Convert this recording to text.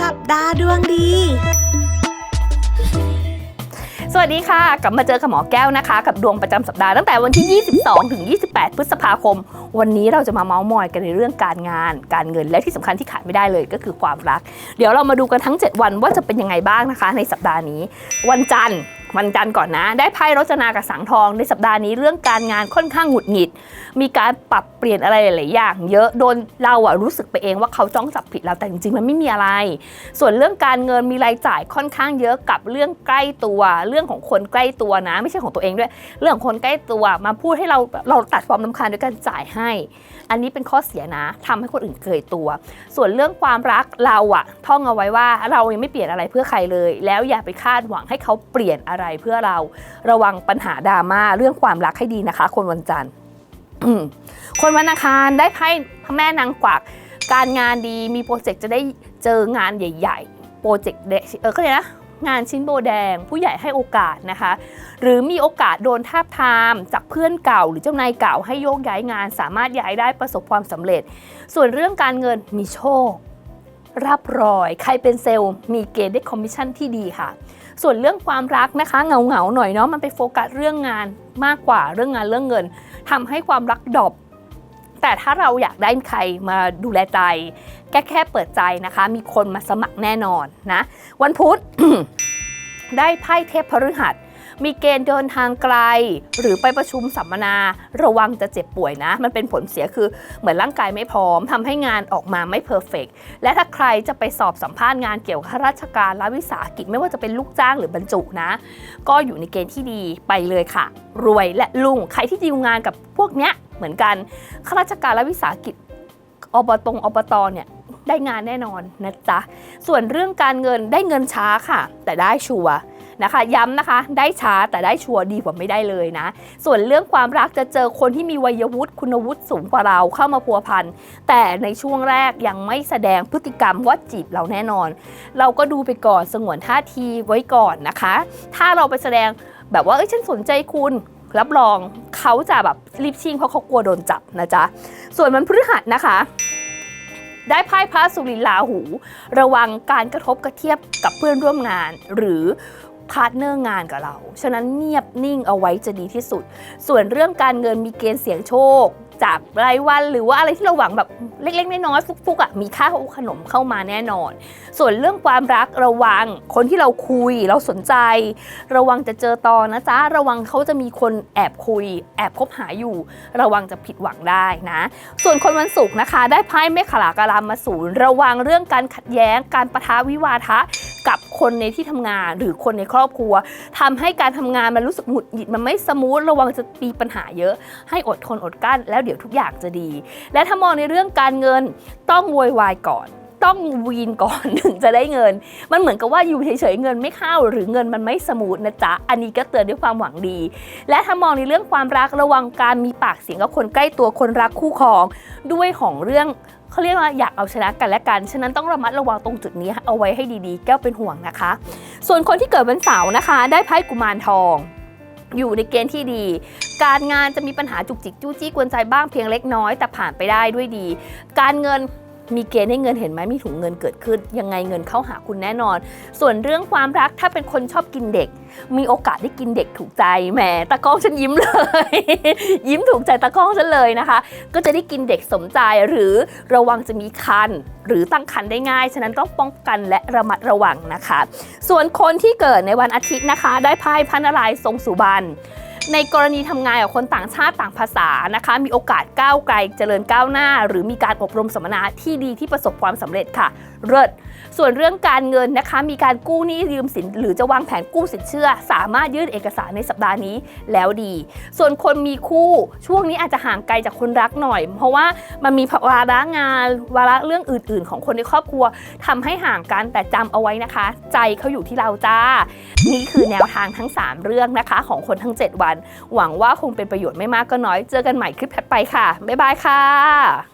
สัปดาห์ดวงดี สวัสดีค่ะ กลับมาเจอกับหมอแก้วนะคะ กับดวงประจำสัปดาห์ตั้งแต่วันที่ 22 ถึง 28 พฤษภาคม วันนี้เราจะมาเมาส์มอยกันในเรื่องการงาน การเงินและที่สำคัญที่ขาดไม่ได้เลยก็คือความรัก เดี๋ยวเรามาดูกันทั้ง 7 วันว่าจะเป็นยังไงบ้างนะคะ ในสัปดาห์นี้ วันจันทร์ วันจันทร์ก่อนนะ ได้ไพ่รจนากับสังทองในสัปดาห์นี้เรื่องการงานค่อนข้างหงุดหงิด มีการปรับเปลี่ยนอะไรหลายๆอย่าง เยอะโดนเราอะรู้สึกไปเองว่าเขาจ้องจับผิดเราแต่จริงๆมันไม่มีอะไร ส่วนเรื่องการเงินมีรายจ่ายค่อนข้างเยอะกับเรื่องใกล้ตัว เรื่องของคนใกล้ตัวนะ ไม่ใช่ของตัวเองด้วย เรื่องของคนใกล้ตัวมาพูดให้เราเราตัดความรำคาญด้วยการจ่ายให้ อันนี้เป็นข้อเสียนะทำให้คนอื่นเกยตัว ส่วนเรื่องความรักเราอะท่องเอาไว้ว่าเรายังไม่เปลี่ยนอะไรเพื่อใครเลย แล้วอย่าไปคาดหวังให้เขาเปลี่ยนอะไรเพื่อเราระวังปัญหาดราม่าเรื่องความรักให้ดีนะคะ คนวันจันทร์คนวันอังคารได้ไพ่พระแม่นางกวักการงานดีมีโปรเจกต์จะได้เจองานใหญ่ ๆ โปรเจกต์เด็กเออก็เลยกนะงานชิ้นโบแดง ผู้ใหญ่ให้โอกาสนะคะ หรือมีโอกาสโดนทาบทามจากเพื่อนเก่า หรือเจ้านายเก่าให้โยกย้ายงาน สามารถย้ายได้ประสบความสำเร็จ ส่วนเรื่องการเงินมีโชค รับรอย ใครเป็นเซลล์ มีเกณฑ์ได้คอมมิชชั่นที่ดีค่ะ ส่วนเรื่องความรักนะคะเงาเงาหน่อยเนาะมันไปโฟกัสเรื่องงานมากกว่าเรื่องงานเรื่องเงินทำให้ความรักดรอปแต่ถ้าเราอยากได้ใครมาดูแลใจ แค่แค่เปิดใจนะคะ มีคนมาสมัครแน่นอนนะ วันพุธ ได้ไพ่เทพพฤหัส มีเกณฑ์เดินทางไกล หรือไปประชุมสัมมนาระวังจะเจ็บป่วยนะ มันเป็นผลเสียคือเหมือนร่างกายไม่พร้อมทำให้งานออกมาไม่เพอร์เฟกและถ้าใครจะไปสอบสัมภาษณ์งานเกี่ยวกับข้าราชการรัฐวิสาหกิจไม่ว่าจะเป็นลูกจ้างหรือบรรจุนะ ก็อยู่ในเกณฑ์ที่ดีไปเลยค่ะ รวยและลุงใครที่ดีลงานกับพวกเนี้ยเหมือนกันข้าราชการรัฐวิสาหกิจอบตงอบตเนี่ยได้งานแน่นอนนะจ๊ะ ส่วนเรื่องการเงินได้เงินช้าค่ะ แต่ได้ชัวร์ นะคะ ย้ำนะคะได้ช้าแต่ได้ชัวร์ดีกว่าไม่ได้เลยนะ ส่วนเรื่องความรักจะเจอคนที่มีวัยวุฒิคุณวุฒิสูงกว่าเราเข้ามาพัวพันแต่ในช่วงแรกยังไม่แสดงพฤติกรรมว่าจีบเราแน่นอน เราก็ดูไปก่อนสงวนท่าทีไว้ก่อนนะคะ ถ้าเราไปแสดงแบบว่าเอ้ยฉันสนใจคุณรับรองเขาจะแบบรีบชิ่งเพราะเขากลัวโดนจับนะจ๊ะ ส่วนมันพฤหัสนะคะ ได้ไพ่พระสุริลาหู ระวังการกระทบกระเทียบกับเพื่อนร่วมงาน หรือ พาร์ทเนอร์งานกับเรา ฉะนั้นเงียบนิ่งเอาไว้จะดีที่สุด ส่วนเรื่องการเงินมีเกณฑ์เสี่ยงโชค จากรายวันหรือว่าอะไรที่เราหวังแบบเล็กๆน้อยๆฟุกๆอะมีค่าขนมเข้ามาแน่นอน ส่วนเรื่องความรักระวัง คนที่เราคุยเราสนใจ ระวังจะเจอตอนะจ๊ะระวังเขาจะมีคนแอบคุย แอบคบหาอยู่ ระวังจะผิดหวังได้นะ ส่วนคนวันศุกร์นะคะ ได้ไพ่เมฆขลากรามมาสูนย์ระวังเรื่องการขัดแย้งการประทะวิวาทะกับ คนในที่ทำงานหรือคนในครอบครัวทำให้การทำงานมันรู้สึกหงุดหงิดมันไม่สมูทระวังจะมีปัญหาเยอะ ให้อดทนอดกั้น แล้วเดี๋ยวทุกอย่างจะดี และถ้ามองในเรื่องการเงินต้องโวยวายก่อนต้องวีนก่อนถึงจะได้เงิน มันเหมือนกับว่าอยู่เฉยๆเงินไม่เข้า หรือเงินมันไม่สมูทนะจ๊ะ อันนี้ก็เตือนด้วยความหวังดี และถ้ามองในเรื่องความรักระวังการมีปากเสียงกับคนใกล้ตัวคนรักคู่ครอง ด้วยของเรื่อง เขาเรียกว่าอยากเอาชนะกันและกัน ฉะนั้นต้องระมัดระวังตรงจุดนี้เอาไว้ให้ดีๆ แก้วเป็นห่วงนะคะ ส่วนคนที่เกิดวันเสาร์นะคะ ได้ไพ่กุมารทอง อยู่ในเกณฑ์ที่ดี การงานจะมีปัญหาจุกจิกจู้จี้กวนใจบ้างเพียงเล็กน้อย แต่ผ่านไปได้ด้วยดี การเงิน มีเกณฑ์ให้เงินเห็นไหมมีถุงเงินเกิดขึ้น ยังไงเงินเข้าหาคุณแน่นอน ส่วนเรื่องความรักถ้าเป็นคนชอบกินเด็ก มีโอกาสได้กินเด็กถูกใจแหมตากล้องฉันยิ้มเลย ยิ้มถูกใจตากล้องฉันเลยนะคะ ก็จะได้กินเด็กสมใจหรือระวังจะมีคันหรือตั้งคันได้ง่าย ฉะนั้นต้องป้องกันและระมัดระวังนะคะ ส่วนคนที่เกิดในวันอาทิตย์นะคะ ได้ไพ่พระนารายทรงสุบรรณ ในกรณีทำงานกับคนต่างชาติต่างภาษานะคะ มีโอกาสก้าวไกลเจริญก้าวหน้า หรือมีการอบรมสัมมนาที่ดีที่ประสบความสำเร็จค่ะเลิศส่วนเรื่องการเงินนะคะ มีการกู้หนี้ยืมสิน หรือจะวางแผนกู้สินเชื่อ สามารถยื่นเอกสารในสัปดาห์นี้แล้วดี ส่วนคนมีคู่ช่วงนี้อาจจะห่างไกลจากคนรักหน่อย เพราะว่ามันมีวาระงานวาระเรื่องอื่น ๆ ของคนในครอบครัวทำให้ห่างกันแต่จำเอาไว้นะคะ ใจเขาอยู่ที่เราจ้า นี่คือแนวทางทั้ง 3 เรื่องนะคะ ของคนทั้ง 7 วันหวังว่าคงเป็นประโยชน์ไม่มากก็น้อย เจอกันใหม่คลิปถัดไปค่ะ บ๊ายบายค่ะ